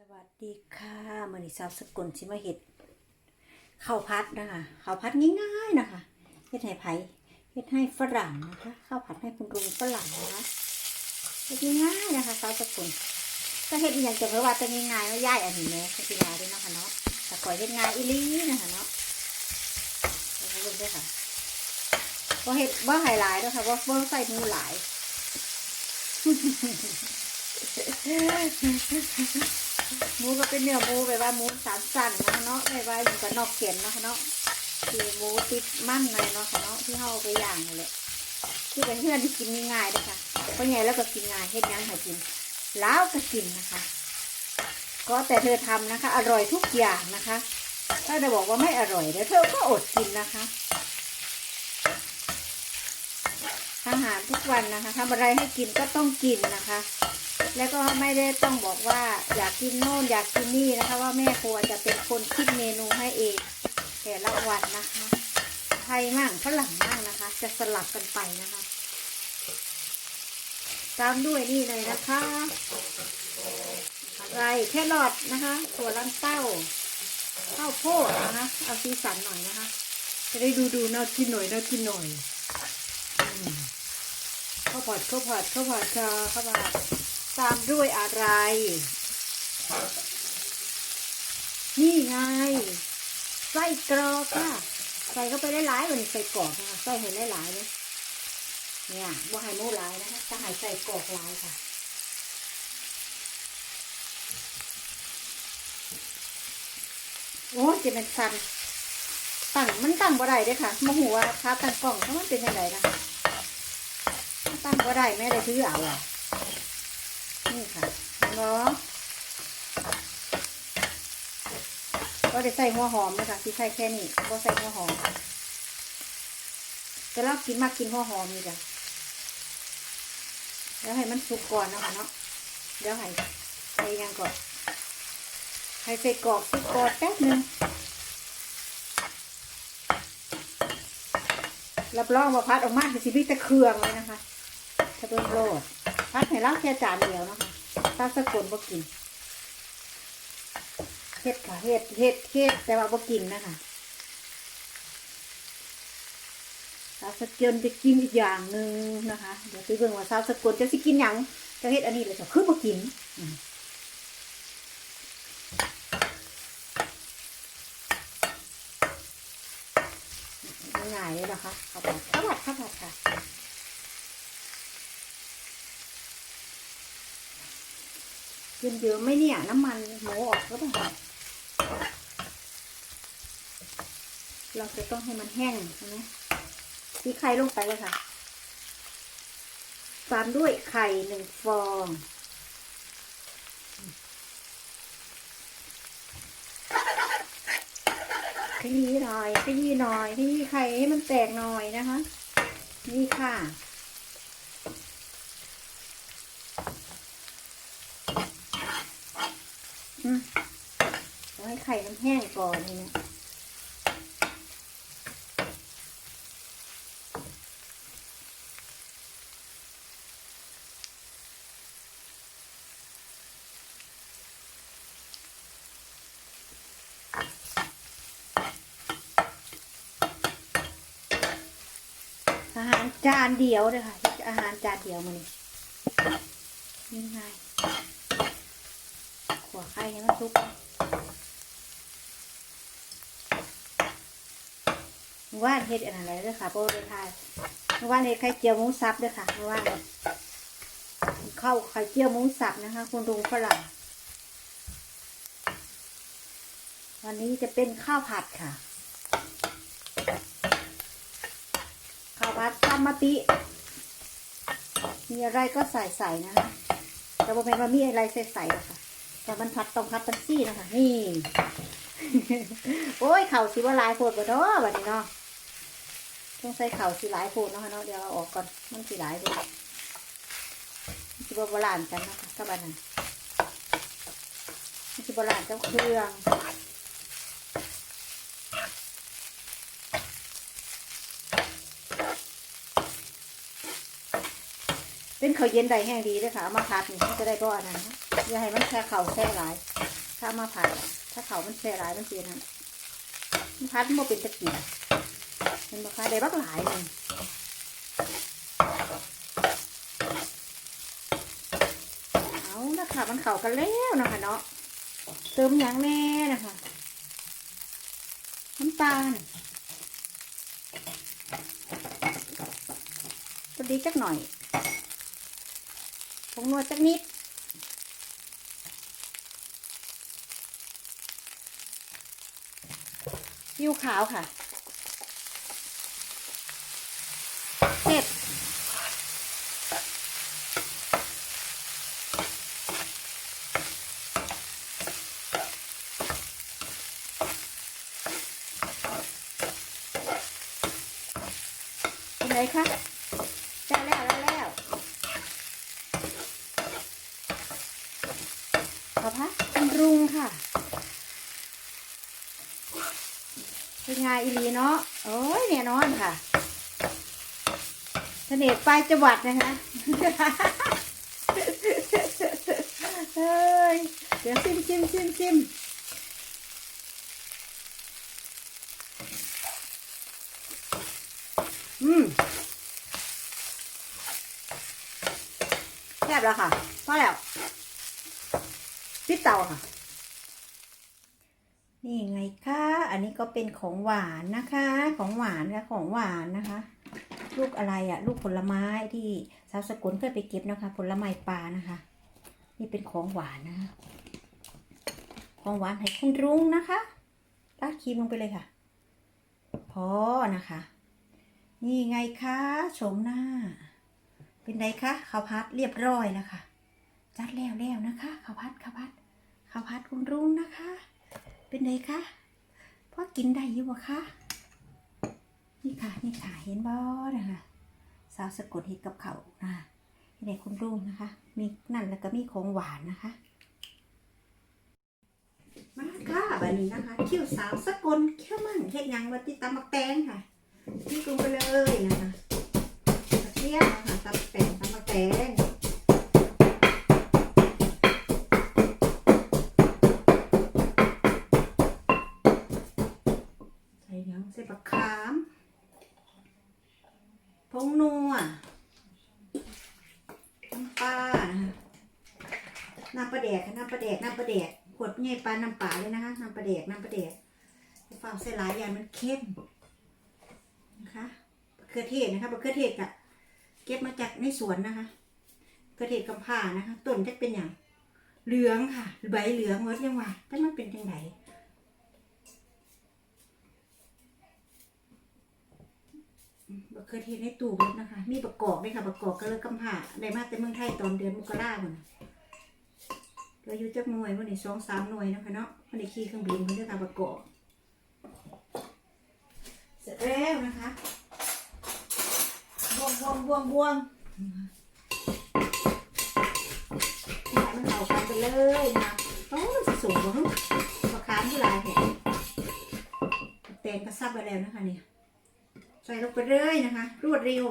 สวัสดีค่ะมือนี้สาวสกุลชิมาเห็ดข้าวพัดนะคะข้าวพัดง่ายๆนะคะเฮ็ดให้ไผเฮ็ดให้ฝรั่งนะคะข้าวผัดให้คุณลุงฝรั่งนะคะเฮ็ดง่ายๆนะคะสาวสกุลก็เฮ็ดอย่างจะเพราะว่าจะง่ายๆว่าย่ายอันนี้เนาะเฮ็ดง่ายด้วยเนาะค่ะเนาะแต่ก่อยเฮ็ดง่ายอีลี่นะคะเนาะแล้วก็เบิ่งด้วยค่ะว่าเฮ็ดว่าไฮไลท์ด้วยค่ะว่าว่าใส่มือหลาย หมูก็เป็นเนื้อหมูแบบว่าหมูสามสั้นนะคะเนาะแบบว่าอยู่กับนอกเขียนนะคะเนาะที่หมูติดมันหน่อยเนาะค่ะเนาะที่เขาเอไปย่างนั่นแหละที่เป็นเพื่อนที่กินง่ายๆนะคะเพราะไงแล้วก็กินง่ายเฮ็ดยังห้กินแล้วก็กินนะคะ ก็แต่เธอทำนะคะ อร่อยทุกอย่างนะคะ ถ้าจะบอกว่าไม่อร่อยเดี๋ยวเธอก็อดกินนะคะอาหารทุกวันนะคะทำอะไรให้กินก็ต้องกินนะคะ แล้วก็ไม่ได้ต้องบอกว่าอยากกินโน่นอยากกินนี่นะคะ ว่าแม่ครัวจะเป็นคนคิดเมนูให้เองแต่ละวันนะคะไทยมั่งฝรั่งมั่งนะคะ จะสลับกันไปนะคะ ตามด้วยนี่เลยนะคะอะไรแครอทนะคะถั่วลันเต้าข้าวโพดนะคะ เอาสีสันหน่อยนะคะ จะได้ดูดูน่ากินหน่อยน่ากินหน่อยข้าวผัดข้าวผัดข้าวผัดค่ะข้าวผัด ตามด้วยอะไร นี่ไงไส้กรอกค่ะ ใส่เข้าไปได้หลายๆวันใส่กรอกนะคะใส่ให้หลายๆเลยเนี่ยบ่ให้หมูหลายนะคะจะให้ใส่กรอกหลายค่ะโอ้จะเป็นสันตั้งมันตั้งบ่ได้เด้ค่ะมหัวคาตั้งกล่องเพราะมันเป็นยังไงนะคะตั้งบ่ได้แม่ได้ถือเอาอะ นี่ค่ะเนาะก็ได้ใส่หัวหอมนะคะที่ใส่แค่นี้ก็ใส่หัวหอมแต่เรากินมากกินหัวหอมนี่จ้ะแล้วให้มันสุกก่อนนะคะเนาะเดี๋ยวให้ใส่ยังก่อนให้ใส่กรอกสุกก่อนแป๊บหนึงรับรองว่าพัดออกมาสิบิตะเครืองเลยนะคะถ้าเป็นโรดพัดให้เราแค่จานเดียวนะคะ ถ้าสกุลบ่กินเฮ็ดค่ะเฮ็ดเฮ็ดเฮ็ดแต่ว่าบ่กินนะคะสาวสกุลจะกินอีกอย่างหนึ่งนะคะ เดี๋ยวไปเบิ่งว่าสาวสกุลจะสิกินหยังจะเฮ็ดอันนี้เลยจะคือบ่กินง่ายเลยนะคะข้าวผัดข้าวผัดข้าวผัดค่ะ กิน เยอะไหม่เนี่ย น้ำมันหมูออกก็ต้องเราจะต้องให้มันแห้งใช่ไหมตีไข่ลงไปเลยค่ะ ตามด้วยไข่หนึ่งฟอง ขยี้หน่อย ขยี้หน่อย ขยี้ไข่ให้มันแตกหน่อยนะคะ นี่ค่ะ อืม เอาให้ไข่มันแห้งก่อนนี่นะอาหารจานเดียวเลยค่ะ อาหารจานเดียวมันนี่ง่ายัวไข่ให้มันสุกว่านเฮ็ดอะไรด้วยค่ะโปรดทายว่านเฮ็ดไข่เจียวหมูสับด้วยค่ะว่านเข้าวไข่เจียวหมูสับนะคะ คุณลุงฝรั่งวันนี้จะเป็นข้าวผัดค่ะ ข้าวผัดซามะปิมีอะไรก็ใส่ใส่นะคะแต่บ่แม่นว่ามีอะไรใส่ใส่ค่ะ แต่มันผัดต้องผัดตังซี่นะคะนี่ โอ้ยเข่าสิว่าลายโพดบ่เนาะบัดนี้เนาะต้องใส่เข่าสิหลายโพดเนาะค่ะเนาะเดี๋ยวเอาออกก่อนมันสิหลายโพดมันสิบ่บาลานซ์กันนะคะกับอันนั้นมันสิบาลานซ์กับเครื่องเป็นข้าวเย็นใดแห้งดีเลยค่ะ เอามาผัดนี่มันจะได้บ่อันนั้นนะ อย่าให้มันแช่เข่าแช่หลาย ถ้ามาผัดถ้าเข่ามันแช่หลายมันเสียนั่นมันผัดมันเป็นตะกี้เป็นบ่ค่ะได้บักหลายหนึงเอานะคะมันเข้ากันแล้วนะคะเนาะเติมหยังแน่นะคะน้ำตาลพอดีจักหน่อยผงนวดสักนิด ยูขาวค่ะเสร็จเป็นไงคะได้แล้วได้แล้วขอพักคุณรุงค่ะ เป็นไงอีลีเนาะโอ้ยเนี่ยนอนค่ะเสน่ห์ปลายจังหวัดนะคะเฮ้ยเดี๋ยวซิมซิมซิมซิมอืมแซ่บแล้วค่ะพอแล้วปิดเตาค่ะ นี่ไงคะอันนี้ก็เป็นของหวานนะคะ ของหวานค่ะของหวานนะคะ ลูกอะไรอะลูกผลไม้ที่สาวสกุลเคยไปเก็บนะคะ ผลไม้ปลานะคะ นี่เป็นของหวานนะคะ ของหวานให้คุณรุ้งนะคะราดครีมลงไปเลยค่ะ พอนะคะ นี่ไงคะโฉมหน้า เป็นไงคะข้าวพัดเรียบร้อยแล้วค่ะ จัดแล้วแล้วนะคะข้าวพัดข้าวพัดข้าวพัดคุณรุ่งนะคะ เป็นไงคะพ่อกินได้อยู่บ่คะนี่ค่ะนี่ค่ะเห็นบ่นะคะสาวสะกดเห็ดกับเขานะเห็นไหนคุณรุ่งนะคะ มีนั่นแล้วก็มีของหวานนะคะ มาค่ะบันนี้นะคะคิ้วสาวสะกลเขี้ยวมันเฮ็ดยังวัติตำมักแตงค่ะนี่กรุงไปเลยนะคะกระเทียมนะคะตำแตงตำมักแตง น้ำปลาเลยนะคะ น้ำปลาแดกน้ำปลาแดกฝาใส่หลายอย่างมันเข้มนะคะมะเขือเทศนะคะมะเขือเทศอะเก็บมาจากในสวนนะคะมะเขือเทศกำผ่านะคะ ต้นจะเป็นอย่างเหลืองค่ะ ใบเหลืองหมดยังว่าแต่มันเป็นยังไงบักเขือเทศในตู้เบิดนะคะ มีประกอบด้วยค่ะประกอบก็เลยกำผ่าได้มาแต่เมืองไทยตอนเดือนมกราคม เราอยู่จักหน่วยวันนี้สองสามหน่วยนะคะเนาะวันนี้ขี่เครื่องบินเพื่อค่ะประกอบเสร็จแล้วนะคะบวงบวงบวงบวงให้มันเข้ากันไปเลยนะคะโอ้ยสูงกว่าฮึประคามที่ลายแห่แตงกระซับไปแล้วนะคะเนี่ยใส่ลงไปเรื่อยนะคะ รวดเร็ว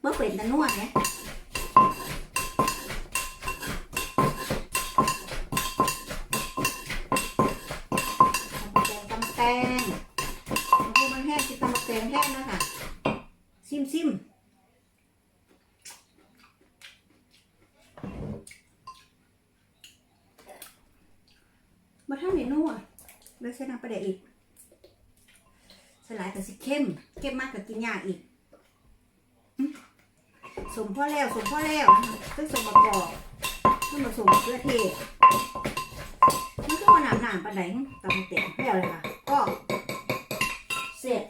เมื่อเป็นตะนวดเนี่ย ซิมซิมมาท่านไหนนัวแล้วใช้น้ำปลาเดกอีกสลายแต่สิเข้มเข้มมากกับกินยากอีกสมพ่อแล้วสมพ่อแล้วต้องสมประกอบต้องมาสมเกลือเทศมันก็มาหนามหนามปลาไหนตำเต็มแล้วเลยค่ะ ก็เสร็จ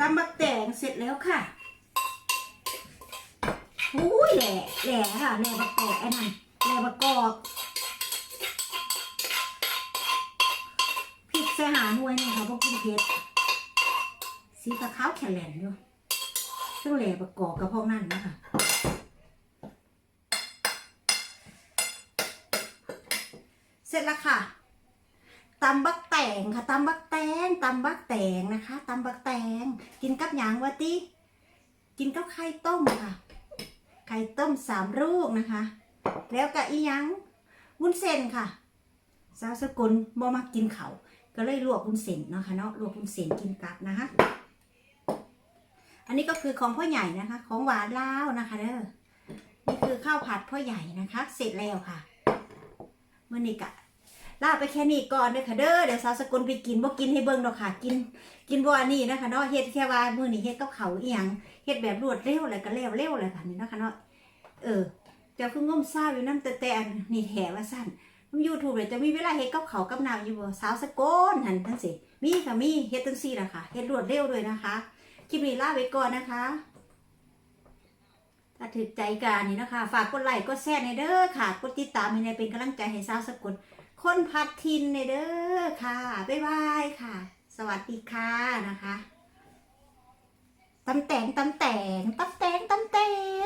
ตำบักแตงเสร็จแล้วค่ะ อุ้ยแหล่ แหล่ค่ะแหล่ประกอบไอ้นั่นแหล่ประกอบพริกใส่หาหน่วยนี่ค่ะพวกกินเผ็ดสีขาวแข็งแหลนอยู่ต้องแหล่ประกอบกับพวกนั่นนะคะเสร็จแล้วค่ะตตำบักแตงค่ะตำบักแตงตำบักแตงนะคะตำบักแตง กินกับหยางวะติกินกับไข่ต้มค่ะ ไข่ต้มสามลูกนะคะ แล้วก็อีหยังวุ้นเส้นค่ะสาวสกุลบ่มากินเขาก็เลยลวกวุ้นเส้นเนาะค่ะเนาะลวกวุ้นเส้นกินกับนะคะ อันนี้ก็คือของพ่อใหญ่นะคะ ของหวานลาวนะคะเด้อนี่คือข้าวผัดพ่อใหญ่นะคะ เสร็จแล้วค่ะเมื่อนี้กะ ลาไปแค่นี้ก่อนเด้อค่ะเด้อเดี๋ยวสาวสกุลไปกินบ่กินให้เบิ่งดอกค่ะ กิน กินบ่อันนี้นะคะเนาะเฮ็ดแค่ว่ามื้อนี้เฮ็ดกับเขาวอีหยังเฮ็ดแบบรวดเร็วเลยก็แล้วเร็วเลยค่ะนี่นะคะเนาะเออเจ้าคืองมซ่าอยู่นำแต่แต่นี่แถว่าซั่นน้ำ YouTube เลยจะมีเวลาเฮ็ดกับเขากับน้ำอยู่บ่สาวสกุลหันจังซี่มีค่ะมีเฮ็ดจังซี่ล่ะค่ะเฮ็ดรวดเร็วด้วยนะคะคลิปนี้ลาไปก่อนนะคะถ้าถึกใจการนี่นะคะ ฝากกดไลค์กดแชร์ในเด้อค่ะ กดติดตามให้ในเป็นกำลังใจให้สาวสกุล คนพัดทินในเด้อค่ะ บ๊ายบายค่ะ สวัสดีค่ะนะคะตำแตงตำแตงตำแตงตำแตง